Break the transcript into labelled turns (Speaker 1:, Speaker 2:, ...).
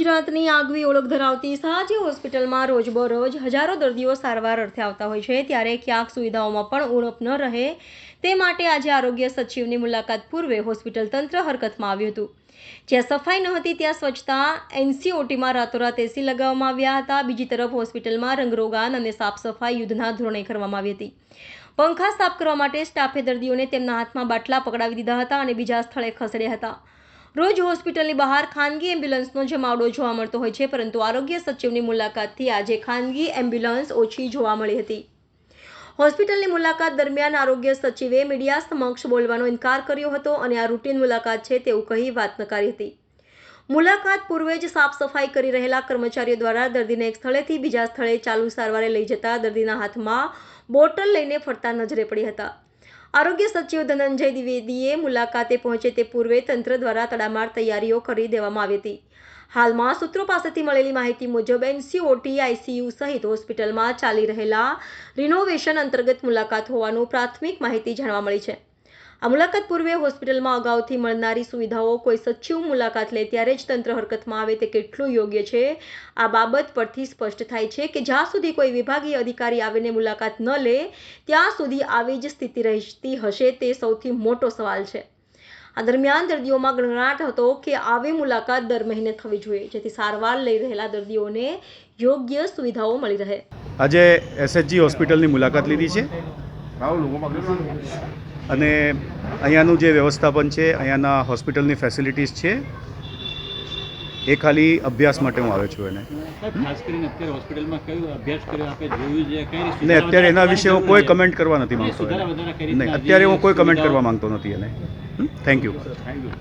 Speaker 1: ગુજરાતની આગવી ઓળખ ધરાવતી સાજી હોસ્પિટલમાં રોજબરોજ હજારો દર્દીઓ સારવાર અર્થે આવતા હોય છે, ત્યારે ક્યાંક સુવિધાઓમાં પણ ઉણપ ન રહે તે માટે આજે આરોગ્ય સચિવની મુલાકાત પૂર્વે હોસ્પિટલ તંત્ર હરકતમાં આવ્યું હતું. જ્યાં સફાઈ ન હતી, ત્યાં સ્વચ્છતા એનસીઓટીમાં રાતોરાત એસી લગાવવામાં આવ્યા હતા. બીજી તરફ હોસ્પિટલમાં રંગરોગાન અને સાફ સફાઈ યુદ્ધના ધોરણે કરવામાં આવી હતી. પંખા સાફ કરવા માટે સ્ટાફે દર્દીઓને તેમના હાથમાં બાટલા પકડાવી દીધા હતા અને બીજા સ્થળે ખસેડ્યા હતા. રોજ હોસ્પિટલની બહાર ખાનગી એમ્બ્યુલન્સનો જમાવડો જોવા મળતો હોય છે, પરંતુ આરોગ્ય સચિવની મુલાકાતથી આજે ખાનગી એમ્બ્યુલન્સ ઓછી જોવા મળી હતી. હોસ્પિટલની મુલાકાત દરમિયાન આરોગ્ય સચિવે મીડિયા સમક્ષ બોલવાનો ઇનકાર કર્યો હતો અને આ રૂટીન મુલાકાત છે તેવું કહી વાત નકારી હતી. મુલાકાત પૂર્વે જ સાફ સફાઈ કરી રહેલા કર્મચારીઓ દ્વારા દર્દીને એક સ્થળેથી બીજા સ્થળે ચાલુ સારવારે લઈ જતા દર્દીના હાથમાં બોટલ લઈને ફરતા નજરે પડી હતા. આરોગ્ય સચિવ ધનંજય દ્વિવેદીએ મુલાકાતે પહોંચે તે પૂર્વે તંત્ર દ્વારા તડામાર તૈયારીઓ કરી દેવામાં આવી હતી. હાલમાં સૂત્રો પાસેથી મળેલી માહિતી મુજબ એનસીઓટી, આઈસીયુ સહિત હોસ્પિટલમાં ચાલી રહેલા રિનોવેશન અંતર્ગત મુલાકાત હોવાનું પ્રાથમિક માહિતી જાણવા મળી છે. આ મુલાકાત પૂર્વે હોસ્પિટલમાં અગાઉથી મળનારી સુવિધાઓ કોઈ સચિવ મુલાકાત લે ત્યારે જ તંત્ર હરકતમાં આવે તે કેટલું યોગ્ય છે? આ બાબત પરથી સ્પષ્ટ થાય છે કે જ્યાં સુધી કોઈ વિભાગીય અધિકારી આવીને મુલાકાત ન લે, ત્યાં સુધી આવી જ સ્થિતિ રહેતી હશે તે સૌથી મોટો સવાલ છે. આ દરમિયાન દર્દીઓમાં ગણગણાટ હતો કે આવી મુલાકાત દર મહિને થવી જોઈએ, જેથી સારવાર લઈ રહેલા દર્દીઓને યોગ્ય સુવિધાઓ મળી રહે.
Speaker 2: આજે એસએચજી હોસ્પિટલની મુલાકાત લીધી છે. અને અહીંયાનું જે વ્યવસ્થાપન છે અહીંયાના હોસ્પિટલની ફેસિલિટીઝ છે એ ખાલી અભ્યાસ માટે હું આવ્યો છું એને.
Speaker 3: સાહેબ, ખાસ કરીને અત્યારે હોસ્પિટલમાં કયું અભ્યાસ કર્યો? આપે જોયું છે કઈ રીતે
Speaker 2: અત્યારે એના વિશે હું કોઈ કમેન્ટ કરવા નથી? માંગતો નહીં અત્યારે હું કોઈ કમેન્ટ કરવા માંગતો નથી એને. Thank you
Speaker 3: thank you.